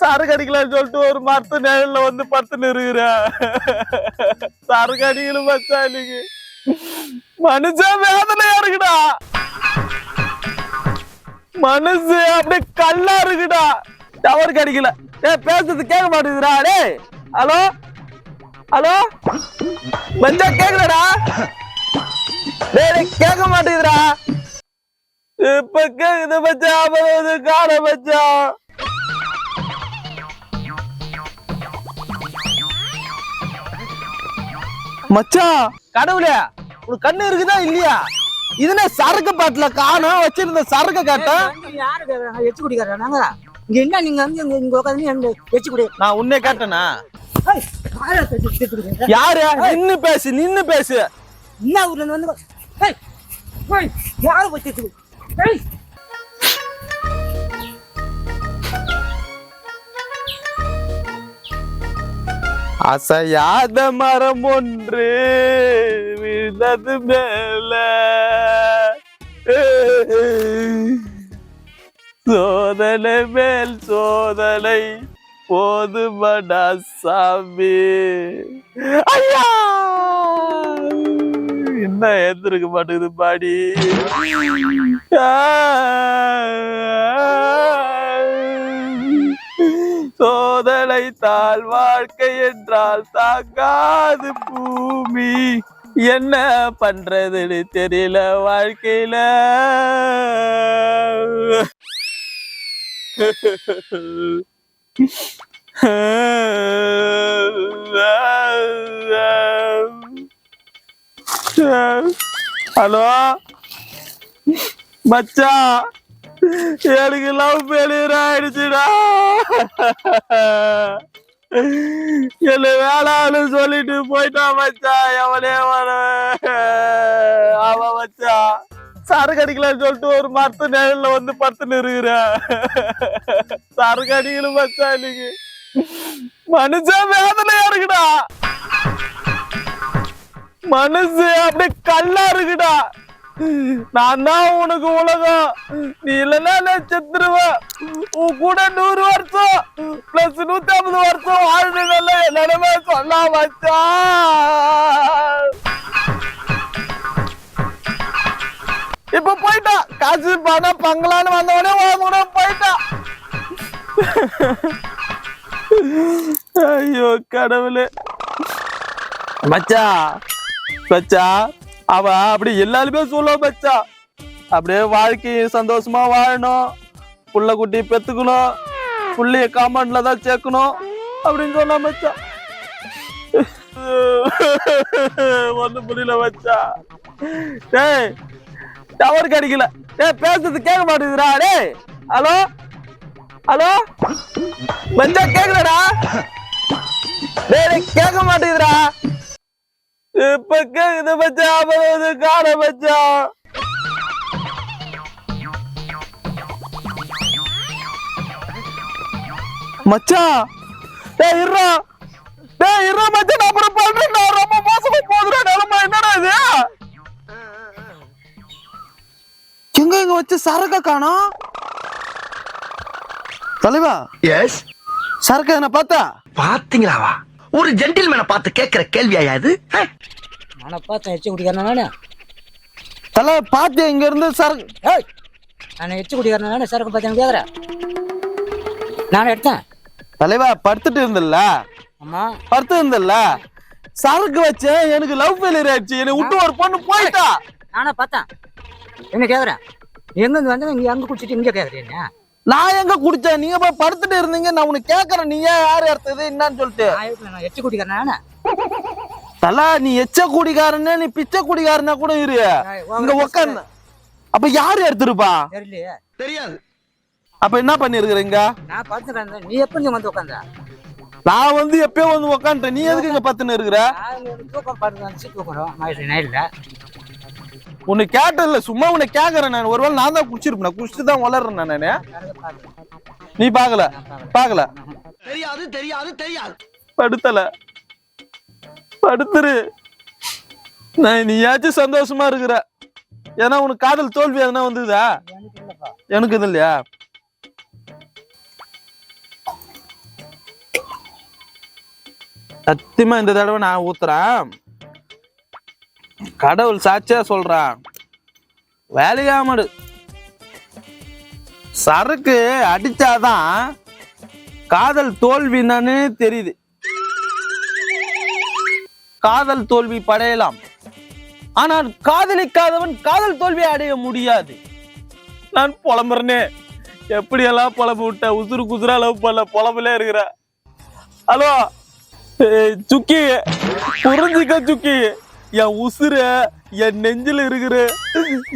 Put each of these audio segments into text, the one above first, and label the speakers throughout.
Speaker 1: சரக்கு அடிக்கலாம்னு சொல்லிட்டு ஒரு மரத்து நிழல்ல வந்து படுத்துன்னு நிறுகிறேன் சரக்கு அடிக்கணும் மச்சான் இன்னைக்கு மனுஷன் வேதனையா இருக்குடா மனசு அப்படியே கல்லா இருக்குடா டவர் கிடைக்கல. ஏ பேசுறது கேட்க மாட்டேங்குதுடா டே ஹலோ? ஹலோ? மச்சான் கேக்குறடா டே கேட்க மாட்டேங்குதுடா. இப்ப கேக்குது மச்சான் அப்புறம் வந்து காண மச்சான் கடவுளே உனக்கு கண்ணு இருக்குதா இல்லையா? இதுனே சரக்கு பாட்டுல காணும் வச்சிருந்த சரக்கு காட்ட.
Speaker 2: யாரு? எச்சு நாங்க? இங்க என்ன நீங்க வந்து இங்க இங்க உட்காந்து எச்சு குடி
Speaker 1: நான் உன்னே கேட்டனா?
Speaker 2: யாரை?
Speaker 1: நின்னு பேசு நின்னு பேசு.
Speaker 2: என்ன ஊர்ல இருந்து வந்து யாரை போய்
Speaker 1: அசையாத மரம் ஒன்று விழுந்தது மேல. சோதனை மேல் சோதனை போதுமடா சாமி. ஐயா! என்ன எந்திருக்க மாட்டேங்குது பாடி? சோதனை தாழ் வாழ்க்கை என்றால் தாங்காது பூமி. என்ன பண்றதுன்னு தெரியல வாழ்க்கையில. ஹலோ? மச்சான். எனக்கு லவ் ஃபெயிலியர் ஆயிடுச்சுடா. என்ன வேளான்னு சொல்லிட்டு போயிட்டான் மச்சா எவனே வர அவன் மச்சான். சரக்கு அடிக்கலாம்னு சொல்லிட்டு ஒரு மரத்து நிழல்ல வந்து படுத்துன்னு இருக்கிறேன். சரக்கு அடிக்கல மச்சான் இன்னைக்கு. மனுஷன் வேதனையா இருக்குடா. மனசு அப்படியே கல்லா இருக்குடா. நான் தான் உனக்கு உலகம். நீ இல்லைன்னா நான் செத்துருவேன் உன் கூட நூறு வருஷம் பிளஸ் நூத்தி ஐம்பது வருஷம் வாழ்ந்ததல்ல நிலைமை சொன்னா வச்சா இப்ப போயிட்டா. காசு பணம் பங்களான்னு வந்தவனே வாங்கணும் போயிட்டா. ஐயோ கடவுளே. மச்சா மச்சா அவ அப்படி எல்லாருமே சொல்ல வச்சா அப்படியே வாழ்க்கையும் சந்தோஷமா வாழணும். புள்ள குட்டி பெத்துக்கணும். புள்ளைய காம்பவுண்ட்ல தான் சேர்க்கணும். அப்படின்னு சொன்னா மச்சா. ஒண்ணு புரியல வச்சா டேய் டவர் கிடைக்கல. டேய் பேசுறது கேட்க மாட்டேங்குதுடா டேய். ஹலோ? ஹலோ? மச்சா கேக்குறடா டேய், கேட்க மாட்டேங்குதுடா. இப்ப கேக்குது மச்சான் அப்புறம் காண மச்சான் மச்சான் டேய் இருடா டேய் இருடா மச்சான் நான் அப்புறம் பண்றேன்டா ரொம்ப மோசமா போகுதுடா நிலமா என்னடா இது எங்க எங்க வச்சு சரக்க காணோம் தலைவா
Speaker 3: எஸ்
Speaker 1: சரக்கு என்ன பார்த்தா
Speaker 3: பாத்தீங்களாவா ஒரு ஜென்டில்மேனை பார்த்து கேட்கிற கேள்வியா இது?
Speaker 2: நானே பார்த்தேன் எச்சு குடிக்கிறேன் நானு?
Speaker 1: தலை பார்த்து இங்க இருந்து சரக்கு?
Speaker 2: ஏய்! நான் எச்சு குடிக்கிறேன் நானே சரக்கு பார்த்தேன் கேக்குறேன் நான் எடுத்தேன்.
Speaker 1: தலைவா படுத்துட்டு இருந்தல்ல?
Speaker 2: ஆமா.
Speaker 1: படுத்து இருந்தல்ல? சரக்கு வச்சேன் எனக்கு லவ் ஃபெயிலியர் ஆயிடுச்சு. என்னை விட்டு ஒரு பொண்ணு போயிட்டா.
Speaker 2: நானே பார்த்தேன். என்ன கேக்குறேன் எங்க இருந்து வந்து? இங்க அங்க குடிச்சிட்டு இங்க கேக்குறீங்க
Speaker 1: நான் எங்க குடிச்சேன்? நீங்க போய் படுத்துட்டு இருந்தீங்க. நான் உனக்கு கேக்குறேன். நீங்க யார் எடுத்தது? என்னன்னு சொல்லிட்டு.
Speaker 2: எச்சு குடிக்கிறேன் நானு?
Speaker 1: தல நீ எச்ச குடிகாரன்னு நீ பிச்சை குடிகாரனா கூட இரு. இங்க உக்காந்து அப்ப யாரு எடுத்திருப்பா?
Speaker 2: தெரியலையே.
Speaker 3: தெரியாது.
Speaker 1: அப்ப என்ன பண்ணிருக்கிறீங்க
Speaker 2: நான் படுத்து கிடந்தேன் நீ எப்ப இங்க வந்து உட்காந்த
Speaker 1: நான் வந்து எப்பயோ வந்து உக்காந்துட்டேன். நீ எதுக்கு இங்க பத்துன்னு இருக்கிற?
Speaker 2: தூக்கம் படுத்து நைட்ல.
Speaker 1: உன்னை கேட்டதில்ல சும்மா உன்னை கேட்கறேன் நான். ஒருவேளை நான் தான் குடிச்சிருப்பேன் குடிச்சிட்டு தான் வளர்றேன் நான் நீ பாக்கல பாக்கல.
Speaker 3: தெரியாது தெரியாது தெரியாது.
Speaker 1: படுத்தல. படுத்துரு. நான் நீயாச்சும் சந்தோஷமா இருக்கிற. ஏன்னா உனக்கு காதல் தோல்வி எதனா வந்ததா? எனக்கு இது இல்லையா? சத்தியமா இந்த தடவை நான் ஊத்துறேன். கடவுள் சாட்சியா சொல்றான். வேலையாமடு. சரக்கு அடிச்சாதான் காதல் தோல்வின்னு தெரியுது. காதல் தோல்வி படையலாம். ஆனால் காதலிக்காதவன் காதல் தோல்வி அடைய முடியாது. நான் புலம்புறனே. எப்படியெல்லாம் புலம்பு விட்ட? உசுறு குசுரா லவ் பண்ண புலம்புல இருக்கிற. ஹலோ சுக்கி புரிஞ்சுக்க சுக்கி. என் உசுர என் நெஞ்சில் இருக்கிற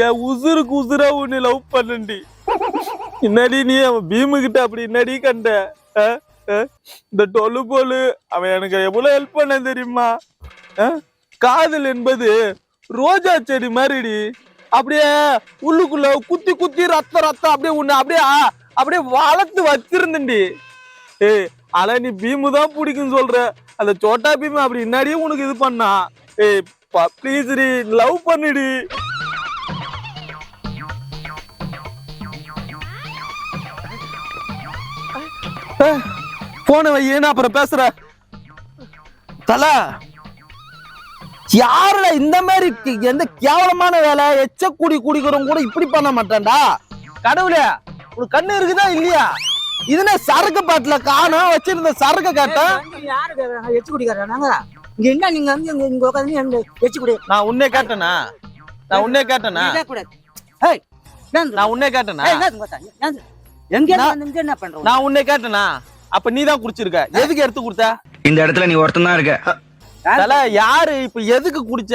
Speaker 1: என் உசுருக்கு உசுரா உன்னை லவ் பண்ணண்டி என்னடி நீ அவன் பீமு கிட்ட அப்படி என்னடி கண்ட ஆ? ஆ? இந்த டொலு போலு அவன் எனக்கு எவ்வளவு ஹெல்ப் பண்ண தெரியுமா ஆ? காதல் என்பது ரோஜா செடி மாதிரிடி அப்படியே உள்ளுக்குள்ள குத்தி குத்தி ரத்தம் ரத்தம் அப்படியே உன்னை அப்படியே அப்படியே வளர்த்து வச்சிருந்தேன்டி ஏய் அல நீ பீமு தான் பிடிக்கும் சொல்ற அந்த சோட்டா பீமு அப்படி இன்னாடியே உனக்கு இது பண்ணா ஏய் ப்ளீஸ் டி லவ் பண்ணுடி. போன வையேன்னு அப்புறம் பேசுற? தல யாருல இந்த மாதிரி எந்த கேவலமான வேலை? எச்ச குடி குடிக்கிறவங்க கூட இப்படி பண்ண மாட்டான்டா. கடவுளே உனக்கு கண்ணு இருக்குதா இல்லையா? இதுனா சரக்கு பாட்டுல காணும் வச்சிருந்த சரக்கு காட்ட
Speaker 2: யாரு எச்சு குடிக்கிறாங்க இங்க என்ன நீங்க வந்து இங்க இங்க உட்காந்து எங்க எச்சு குடி.
Speaker 1: நான் உன்னே கேட்டேனா? நான் உன்னே கேட்டேனா?
Speaker 2: கேட்கக்கூடாது. ஏய்?
Speaker 1: நான் உன்னே கேட்டேனா?
Speaker 2: எங்க என்ன பண்றோம்
Speaker 1: நான் உன்னே கேட்டேனா? அப்ப நீ தான் குடிச்சிருக்க. எதுக்கு எடுத்து கொடுத்த?
Speaker 3: இந்த இடத்துல நீ ஒருத்தன் தான் இருக்க.
Speaker 1: தல யாரு இப்ப எதுக்கு குடிச்ச?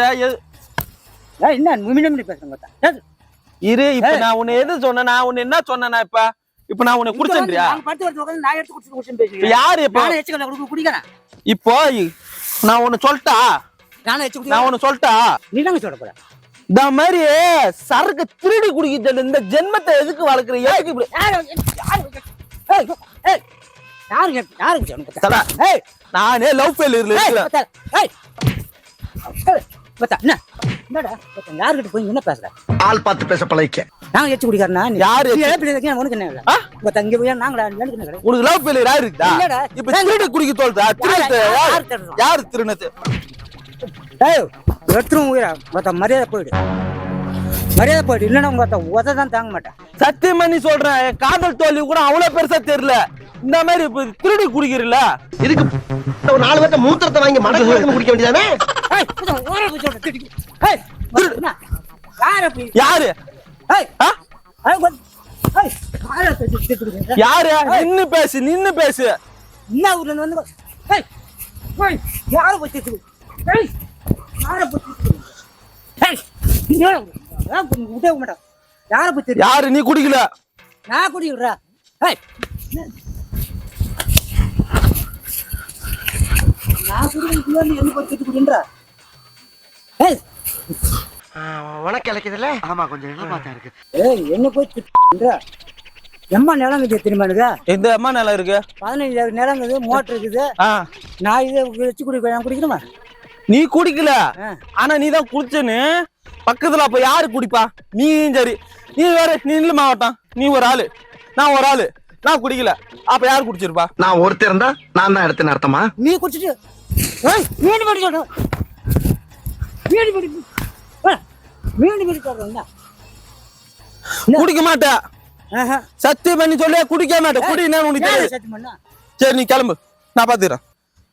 Speaker 2: என்ன நிமிடம் பேசுறேன்?
Speaker 1: இரு இப்ப நான் உன்னை எது சொன்னேன்? நான் உன்னை என்ன சொன்னேனா இப்ப? இப்ப நான் உன்னை
Speaker 2: வந்து
Speaker 1: குடிச்சேன்றியா?
Speaker 2: நான் எடுத்து குடிச்சு
Speaker 1: இப்ப
Speaker 2: பேசுறேன்
Speaker 1: யாரு இப்ப? இப்போ நான் ஒண்ணு சொல்லிட்டா?
Speaker 2: நானும் எச்சு
Speaker 1: நான் ஒண்ணு சொல்லிட்டா?
Speaker 2: நீ தாங்க சொல்ல போற.
Speaker 1: இந்த மாதிரி சரக்கு திருடி குடிக்கிறது இந்த ஜென்மத்தை எதுக்கு வளர்க்குற? எதுக்கு இப்படி
Speaker 2: யாரு யாரு
Speaker 1: நானே லவ் ஃபெயிலியர்ல இருக்கிறேன்
Speaker 2: பார்த்தா என்ன? என்னடா? யாருக்கிட்ட போய் என்ன பேசுற?
Speaker 3: ஆள் பார்த்து பேச பழகிக்க.
Speaker 2: நாங்க எச்சு குடிக்கிறனா
Speaker 1: யாரு
Speaker 2: உனக்கு என்ன இல்லை
Speaker 1: ஆ?
Speaker 2: பார்த்தா இங்க போய் நாங்களா
Speaker 1: உனக்கு லவ் ஃபெயிலியர் ஆயிருக்குதா
Speaker 2: இல்லடா.
Speaker 1: இப்ப திருடி குடிக்க தோல்தா
Speaker 2: யாரு-
Speaker 1: யாரு
Speaker 2: யாரு? திருடுறா?
Speaker 1: யாரு திருநது
Speaker 2: ஏய் எடுத்துரும் உயிரா? பார்த்தா மரியாதை போயிடு. மரியாதை போயிடு. இல்லைன்னா உங்க உத தான் தாங்க மாட்டேன்.
Speaker 1: சத்தியமா நீ சொல்றேன் என் காதல் தோல்வி கூட அவ்வளவு பெருசா தெரியல. இந்த மாதிரி திருடி குடிக்கிறீல்ல?
Speaker 3: இதுக்கு ஒரு நாலு பேர்த்த மூத்திரத்தை வாங்கி மடக்கு குடிக்க வேண்டியதானே?
Speaker 2: யார
Speaker 1: யாரு? நின்னு பேசு நின்னு பேசு.
Speaker 2: என்ன ஊர்ல வந்து யார போய் ஏய் யார போய் மாட்டேன். யார போய்
Speaker 1: யாரு? நீ குடிக்கல.
Speaker 2: நான் குடி விடுறா ஏய். நான் நீ என்ன போய் திட்டு குடின்றா
Speaker 3: உனக்கு இழைக்குதுல்ல ஆமா கொஞ்சம் இடமாத்தான் இருக்கு.
Speaker 2: ஏய் என்ன போய் எம்மா நிலம் இருக்குது தெரியுமா எனக்கு?
Speaker 1: எந்த அம்மா நிலம் இருக்கு?
Speaker 2: பதினஞ்சு நிலம் இருக்குது மோட்டர் இருக்குது. நான் இதை வச்சு குடி நான் குடிக்கணுமா?
Speaker 1: நீ குடிக்கல. ஆனா நீ தான் குடிச்சேன்னு பக்கத்துல அப்ப யாரு குடிப்பா? நீயும் சரி. நீ வேற நீ இல்ல மாவட்டம். நீ ஒரு ஆளு. நான் ஒரு ஆளு. நான் குடிக்கல. அப்ப யாரு குடிச்சிருப்பா?
Speaker 3: நான் ஒருத்தர் இருந்தா நான் தான் எடுத்தேன்னு அர்த்தமா
Speaker 2: நீ குடிச்சிட்டு. ஏய் மீன் படி சொல்றேன் மீன் படி ஏய், மீன் படி சொல்றேன் என்ன?
Speaker 1: குடிக்க மாட்டேன். சத்தியம் பண்ணி சொல்லி குடிக்க மாட்டேன் குடி என்ன உனக்கு? சரி நீ கிளம்பு. நான் பாத்துக்கிறேன்.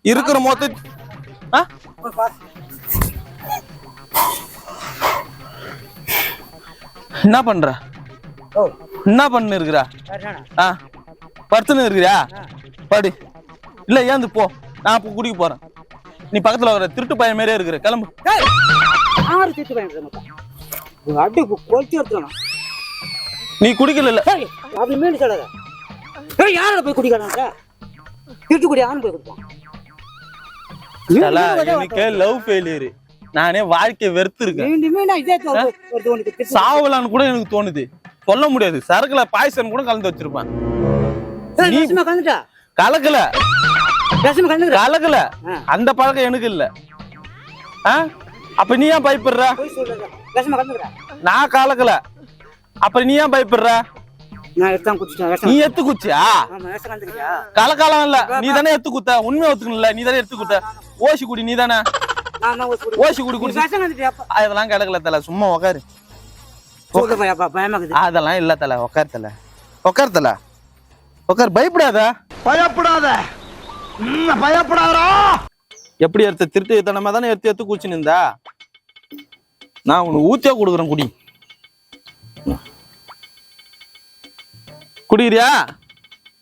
Speaker 1: இருக்கிற மொத்த. என்ன பண்ற? என்ன பண்ணு இருக்கிறா? ஆ? படுத்துன்னு இருக்கிறியா? படி. இல்ல ஏந்து போ. நான் இப்போ குடிக்க போறேன். நீ பக்கத்துல வர திருட்டு பையன் மாதிரியே இருக்கிற கிளம்பு.
Speaker 2: அடி கொளுத்தி எடுத்துக்கணும்
Speaker 1: நீ குடிக்கல
Speaker 2: அது மீன் சொல்லாத. ஏய் யாரோட போய் குடிக்கிறாங்க திட்டு குடி ஆண் போய் குடிப்பான்.
Speaker 1: எனக்கு லவ் ஃபெயிலியர் நானே வாழ்க்கை வெறுத்து இருக்கேன். சாவலான்னு கூட எனக்கு தோணுது. சொல்ல முடியாது. சரக்குல பாய்சன் கூட கலந்து வச்சிருப்பேன். கலக்கல.
Speaker 2: விஷமா கலந்துக்கிறா.
Speaker 1: கலக்கல.
Speaker 2: ஆ.
Speaker 1: அந்த பழக்கம் எனக்கு இல்ல. ஆ? அப்ப நீ ஏன் பயப்படுற? நான் கலக்கல. அப்ப நீ ஏன் பயப்படுற? நீ எத்து குச்சியா கலக்காலம் இல்ல. நீ தானே எத்து குத்த உண்மை ஒத்துக்கணும்ல. நீ தானே எடுத்து குத்த ஓசி குடி நீ தானே. ஓசி குடி.
Speaker 2: வந்துட்டியாப்பா
Speaker 1: அதெல்லாம் கிடக்கல தல. சும்மா உக்காரு. அதெல்லாம் இல்ல தல. உக்கார் தல. உக்கார் தல. உக்கார். பயப்படாத.
Speaker 3: பயப்படாத. ம், பயப்படாதடா?
Speaker 1: எப்படி எடுத்த திருட்டு தனமா தானே எடுத்து எடுத்து குச்சி நின்றா நான் உனக்கு ஊத்தியா கொடுக்குறேன் குடி. குடிக்கிறியா?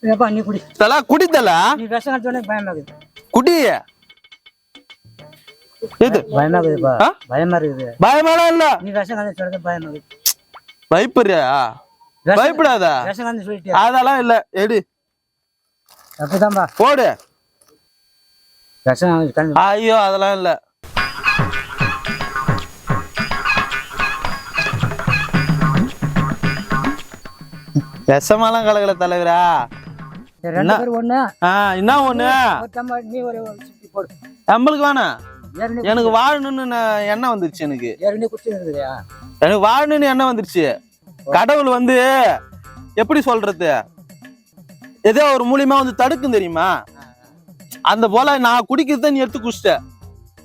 Speaker 2: ஏப்பா நீ குடி.
Speaker 1: தலா குடி தலா.
Speaker 2: நீ விஷம் கடிச்சோடனே பயமாக்குது
Speaker 1: குடி. எது?
Speaker 2: பயமாக்குதுப்பா
Speaker 1: ஆ?
Speaker 2: பயமா இருக்குது
Speaker 1: பயமாலாம் இல்ல?
Speaker 2: நீ விஷம் கடிச்சோடனே பயமாக்குது
Speaker 1: பயப்படுறியா?
Speaker 2: விஷம்
Speaker 1: பயப்படாத.
Speaker 2: விஷம் கடிச்சு சொல்லிட்டியா?
Speaker 1: அதெல்லாம் இல்ல. எடு.
Speaker 2: அப்படிதான்பா
Speaker 1: போடு
Speaker 2: விஷம்
Speaker 1: ஐயோ அதெல்லாம் இல்ல. விஷமாலாம் கலக்கல தலைவரா. என்ன?
Speaker 2: ஒண்ணு.
Speaker 1: நம்மளுக்கு வேணாம் எனக்கு வாழணும்னு எண்ணம் வந்துருச்சு எனக்கு. எனக்கு வாழணும்னு எண்ணம் வந்துருச்சு. கடவுள் வந்து எப்படி சொல்றது? ஏதோ ஒரு மூலியமா வந்து தடுக்கும் தெரியுமா? அந்த போல நான் குடிக்கிறத நீ எடுத்து குடிச்சிட்ட.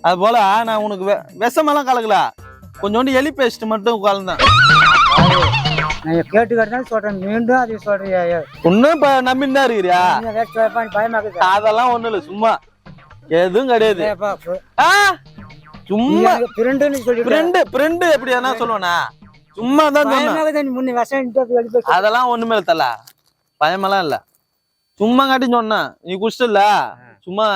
Speaker 1: அது போல நான் உனக்கு வெ- விஷமெல்லாம் கலக்கல. கொஞ்சோண்டு எலி பேஸ்ட் மட்டும் கலந்தேன்.
Speaker 2: நான் கேட்டு கேட்டுதான் சொல்றேன். மீண்டும் அதை சொல்றியா?
Speaker 1: இன்னும் இப்ப நம்பின்னு தான் இருக்கிறியா?
Speaker 2: பயமாக்குது.
Speaker 1: அதெல்லாம் ஒண்ணும் இல்ல சும்மா. எதுவும் கிடையாது. ஆ? சும்மா.
Speaker 2: ஃப்ரெண்டுன்னு சொல்லிட்டு
Speaker 1: ஃப்ரெண்டு ஃப்ரெண்டு எப்படி என்ன சொல்லுவேனா சும்மா தான் சொன்னேன். அதெல்லாம் ஒண்ணுமே இல்ல தல. பயமெல்லாம் இல்ல. சும்மா காட்டி சொன்னேன். நீ குடிச்சிட்டல சும்மா